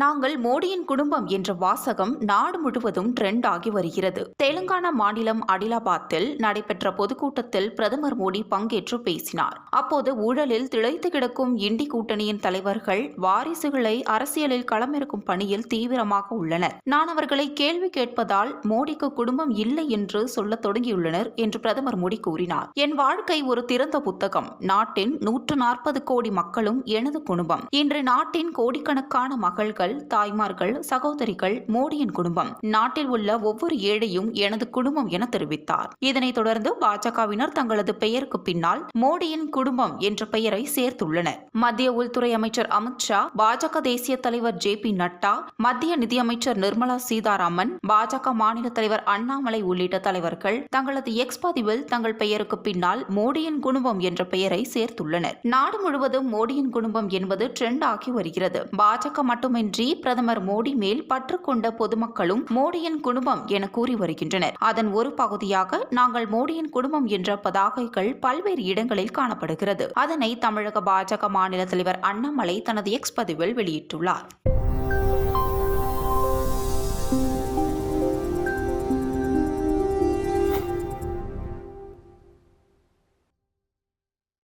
நாங்கள் மோடியின் குடும்பம் என்ற வாசகம் நாடு முழுவதும் ட்ரெண்ட் ஆகி வருகிறது. தெலுங்கானா மாநிலம் அடிலாபாத்தில் நடைபெற்ற பொதுக்கூட்டத்தில் பிரதமர் மோடி பங்கேற்று பேசினார். அப்போது ஊழலில் திளைத்து கிடக்கும் இண்டி கூட்டணியின் தலைவர்கள் வாரிசுகளை அரசியலில் களமிறக்கும் பணியில் தீவிரமாக உள்ளனர். நான் அவர்களை கேள்வி கேட்பதால் மோடிக்கு குடும்பம் இல்லை என்று சொல்லத் தொடங்கியுள்ளனர் என்று பிரதமர் மோடி கூறினார். என் வாழ்க்கை ஒரு திறந்த புத்தகம். நாட்டின் நூற்று நாற்பது கோடி மக்களும் எனது குடும்பம். இன்று நாட்டின் கோடிக்கணக்கான மகள்கள் தாய்மார்கள் சகோதரிகள் மோடியின் குடும்பம். நாட்டில் உள்ள ஒவ்வொரு ஏழையும் எனது குடும்பம் என தெரிவித்தார். இதனைத் தொடர்ந்து பாஜகவினர் தங்களது பெயருக்கு பின்னால் மோடியின் குடும்பம் என்ற பெயரை சேர்த்துள்ளனர். மத்திய உள்துறை அமைச்சர் அமித்ஷா பாஜக தேசிய தலைவர் ஜே பி நட்டா மத்திய நிதியமைச்சர் நிர்மலா சீதாராமன் பாஜக மாநில தலைவர் அண்ணாமலை உள்ளிட்ட தலைவர்கள் தங்களது எக்ஸ் பதிவில் தங்கள் பெயருக்கு பின்னால் மோடியின் குடும்பம் என்ற பெயரை சேர்த்துள்ளனர். நாடு முழுவதும் மோடியின் குடும்பம் என்பது ட்ரெண்ட் ஆகி வருகிறது. பாஜக மட்டுமின்றி பிரதமர் மோடி மேல் பற்று கொண்ட பொதுமக்களும் மோடியின் குடும்பம் என கூறி வருகின்றனர். அதன் ஒரு பகுதியாக நாங்கள் மோடியின் குடும்பம் என்ற பதாகைகள் பல்வேறு இடங்களில் காணப்படுகிறது. அதனை தமிழக பாஜக மாநில தலைவர் அண்ணாமலை தனது எக்ஸ் பதிவில் வெளியிட்டுள்ளார்.